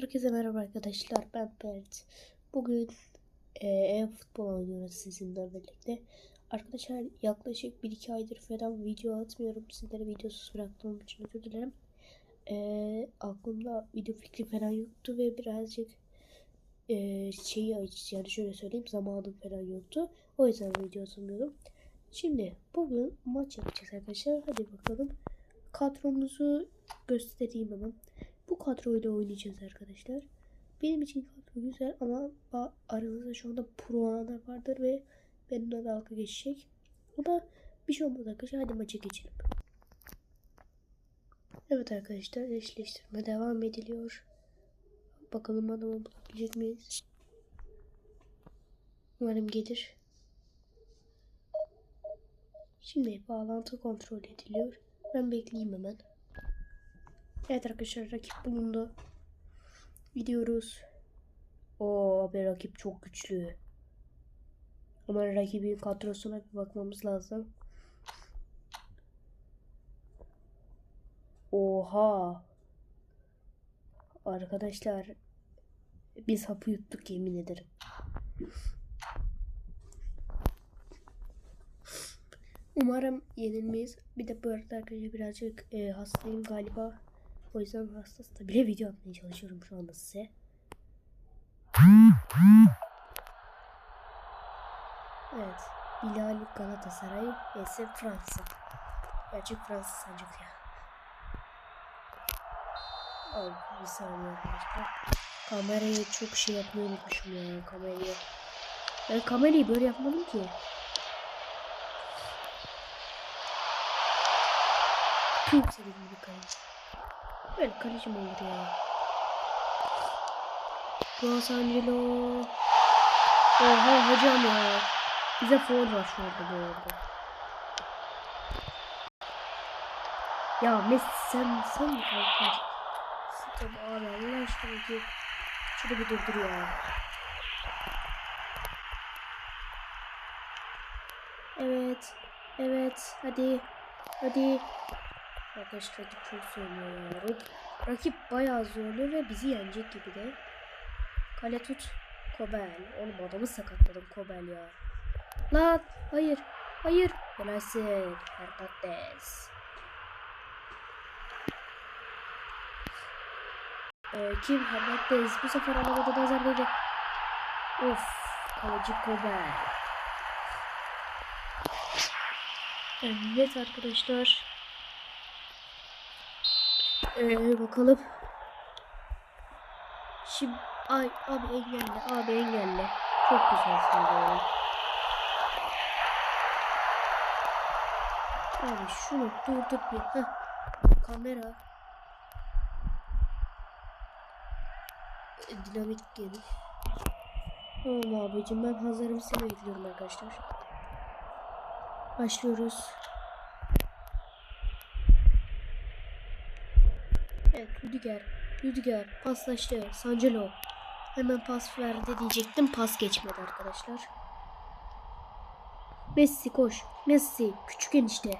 Herkese merhaba arkadaşlar. Ben Berit. Bugün e, e-futbol oynuyoruz sizinle birlikte. Arkadaşlar yaklaşık 1-2 aydır falan video atmıyorum. Sizlere videosuz bıraktığım için özür dilerim. E, aklımda video fikri falan yoktu ve birazcık e, şeyi yani şöyle söyleyeyim zamanım falan yoktu. O yüzden video atmıyorum. Şimdi bugün maç yapacağız arkadaşlar. Hadi bakalım. Kadromuzu göstereyim hemen. Bu kadroyla oynayacağız arkadaşlar. Benim için kadro güzel ama aranızda şu anda pro olanlar vardır ve benimle dalga geçecek. Ama bir şey olmaz arkadaşlar. Hadi maça geçelim. Evet arkadaşlar eşleştirme devam ediliyor. Bakalım adamı bulabilecek miyiz? Umarım gelir. Şimdi bağlantı kontrol ediliyor. Ben bekleyeyim hemen. Evet arkadaşlar rakip bulundu. Gidiyoruz. Oo abi rakip çok güçlü. Ama rakibin kadrosuna bir bakmamız lazım. Oha. Arkadaşlar biz hapı yuttuk yemin ederim. Umarım yenilmeyiz. Bir de bu arada arkadaşlar birazcık e, hastayım galiba. O yüzden hastası bile video atmaya çalışıyorum şu anda size. Evet. Bilal Galatasaray vs Fransa. Gerçek Fransa sancak ya. Abi bir saniye arkadaşlar. Kamerayı çok şey yapmayı unutmuşum ya kamerayı. Ben kamerayı böyle yapmadım ki. Çok sevdiğim bir kaleci. Böyle kalecim olur ya. Los Angelo. Oha hocam ya. Bize foul var şu anda bu arada. Ya Messi sen sen mi kalkar? Stop abi Allah aşkına ki. Şunu bir durdur ya. Evet. Evet. Hadi. Hadi. Arkadaşlar rakip çok ya. Rakip, rakip bayağı zorluyor ve bizi yenecek gibi de. Kale tut. Kobel. Oğlum adamı sakatladım Kobel ya. Lan hayır. Hayır. Helalsin. Hernandez. Ee, kim? Hernandez. Bu sefer alamadı. Nazar dedi. Of. Kaleci Kobel. Evet arkadaşlar. Ee, bakalım. Şimdi ay abi engelle abi engelle. Çok güzelsin böyle. Abi şunu durdur bir. Heh. Kamera. E, Dinamik gelir. Tamam abicim ben hazırım seni bekliyorum arkadaşlar. Başlıyoruz. Rüdiger. Rüdiger paslaştı. Sancelo. Hemen pas verdi diyecektim. Pas geçmedi arkadaşlar. Messi koş. Messi. Küçük enişte.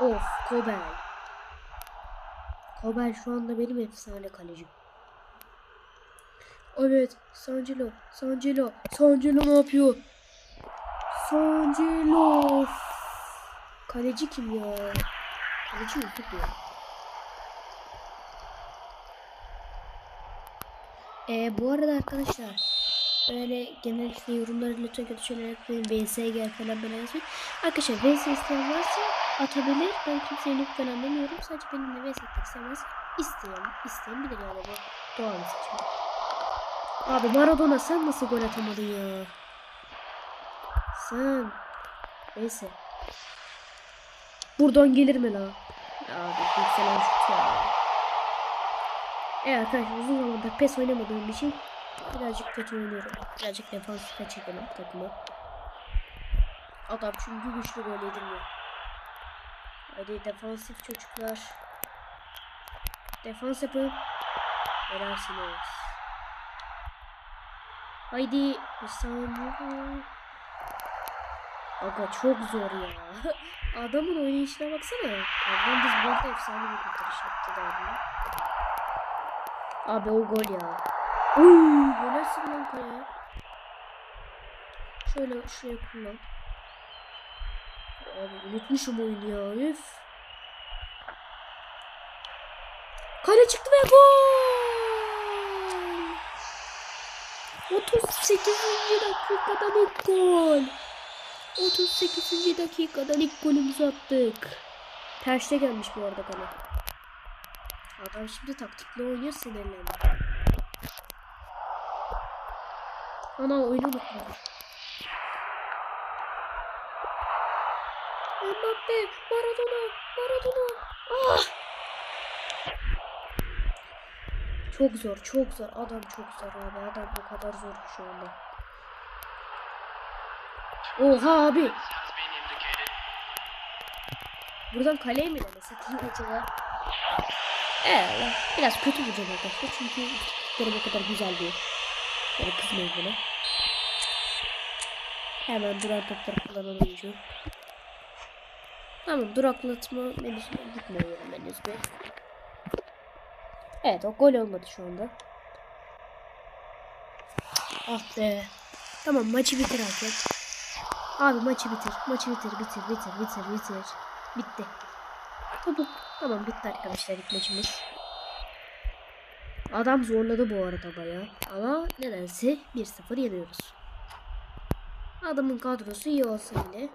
Of Kobel. Kobel şu anda benim efsane kalecim. Evet. Sancelo. Sancelo. Sancelo ne yapıyor? Sancelo. Kaleci kim ya? Kaleci YouTube ya. Ee, bu arada arkadaşlar böyle genellikle yorumları lütfen kötü şeyler yapmayın. VS gel falan böyle yazmayın. Arkadaşlar VS isteyen varsa atabilir. Ben kimseye noob falan demiyorum. Sadece benimle VS etmek istemez. İsteyen, isteyen bilir yani bu doğal seçim. Abi Maradona sen nasıl gol atamadın ya? Sen. Neyse. Buradan gelir mi lan? Abi yükselen şut ya. Evet arkadaşlar uzun zamandır PES oynamadığım için birazcık kötü oynuyorum. Birazcık defansife çekelim takımı. Adam çünkü güçlü gol edilmiyor. Hadi defansif çocuklar. Defans yapın. Helalsiniz. Haydi. Saniye. Aga çok zor ya. Adamın oynayışına baksana. Hernandez bu arada efsane bir kurtarış yaptı galiba. Abi o gol ya. Uy, helalsin lan kaya. Şöyle şuraya kullan. Abi unutmuşum oyunu ya. Üf. Kale çıktı ve gol. 38. dakikadan ilk gol. 38. dakikadan ilk golümüzü attık. Terste gelmiş bu arada kale. Adam şimdi taktikli oynuyor sinirlendi. Ana oyunu unutmadım. Mbappe, Maradona, Maradona. Ah! Çok zor, çok zor. Adam çok zor abi. Adam bu kadar zor şu anda. Oha abi. Buradan kaleye mi denesek acaba? Evet, biraz kötü vuracağım arkadaşlar çünkü tuttuklarım o kadar güzel değil. Yani kızmayın bana. Hemen duran topları kullanan oyuncu. Tamam duraklatma menüsüne gitmiyor yani menüs be. Evet o gol olmadı şu anda. Ah be. Tamam maçı bitir artık. Abi maçı bitir. Maçı bitir bitir bitir bitir bitir. Bitti. Tamam. Tamam bitti arkadaşlar ilk maçımız. Adam zorladı bu arada bayağı. Ama nedense 1-0 yeniyoruz. Adamın kadrosu iyi olsa bile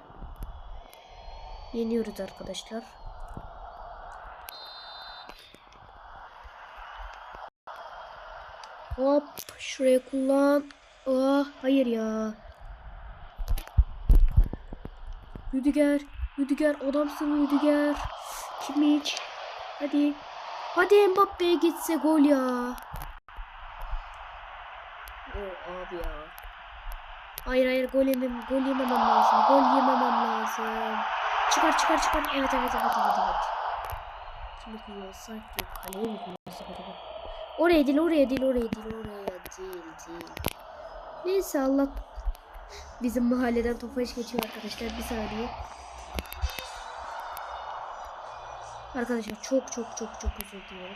yeniyoruz arkadaşlar. Hop şuraya kullan. Ah hayır ya. Rüdiger, Rüdiger adamsın Rüdiger. Kimmich. Hadi. Hadi Mbappe'ye gitse gol ya. O abi ya. Hayır hayır gol yemem, gol yememem lazım. Gol yememem lazım. Çıkar çıkar çıkar. Evet evet evet evet evet. Kimi kullansak yok. Kaleye mi kullansak acaba? Oraya değil oraya değil oraya değil oraya değil değil. Neyse Allah bizim mahalleden tofaş geçiyor arkadaşlar bir saniye. Arkadaşlar çok çok çok çok özür diliyorum.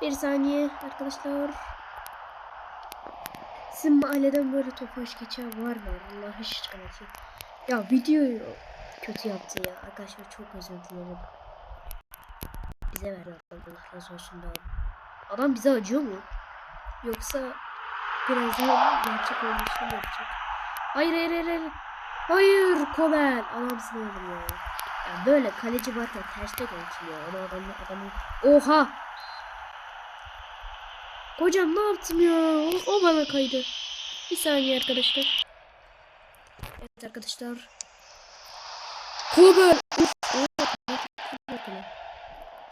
Bir saniye arkadaşlar. Sizin mahalleden böyle tofaş geçen var mı? Allah aşkına ki. Ya videoyu kötü yaptı ya. Arkadaşlar çok özür dilerim. Bize verdi Allah razı olsun da. Adam bize acıyor mu? Yoksa birazdan gerçek olmuşunu mu yapacak? Hayır hayır hayır hayır. Hayır Kobel. Adamsın oğlum ya. Ya böyle kaleci varken terste geçiyor. Ama adamı adamı. Oha. Hocam ne yaptım ya? O, o bana kaydı. Bir saniye arkadaşlar. Evet arkadaşlar. Uf.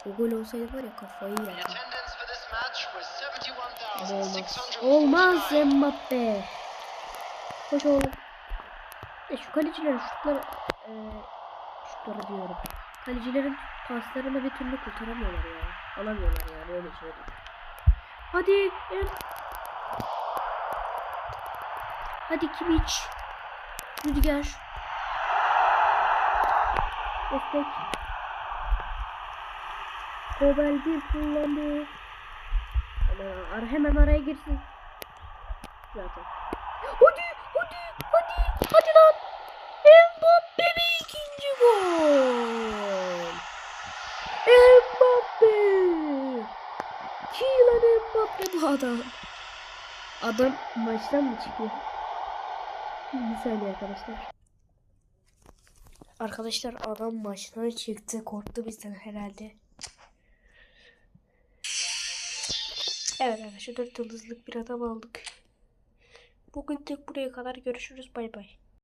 O gol olsaydı var ya kafayı yerdim. Ama olmaz. Olmaz Mbappe. Koş oğlum. E şu kalecilerin şutları e, şutları diyorum. Kalecilerin paslarını bir türlü kurtaramıyorlar ya. Alamıyorlar yani öyle söyleyeyim. Hadi. em. Hadi Kimmich. Rüdiger. Destek. Kobel bir kullandı. Ara hemen araya girsin. Zaten. Hadi, hadi, hadi, hadi lan. Mbappe bir ikinci gol. Mbappe. Kylian Mbappe bu adam. Adam maçtan mı çıkıyor? Bir saniye arkadaşlar. Arkadaşlar adam maçtan çıktı. Korktu bizden herhalde. Evet arkadaşlar 4 yıldızlık bir adam aldık. Bugün tek buraya kadar görüşürüz. Bay bay.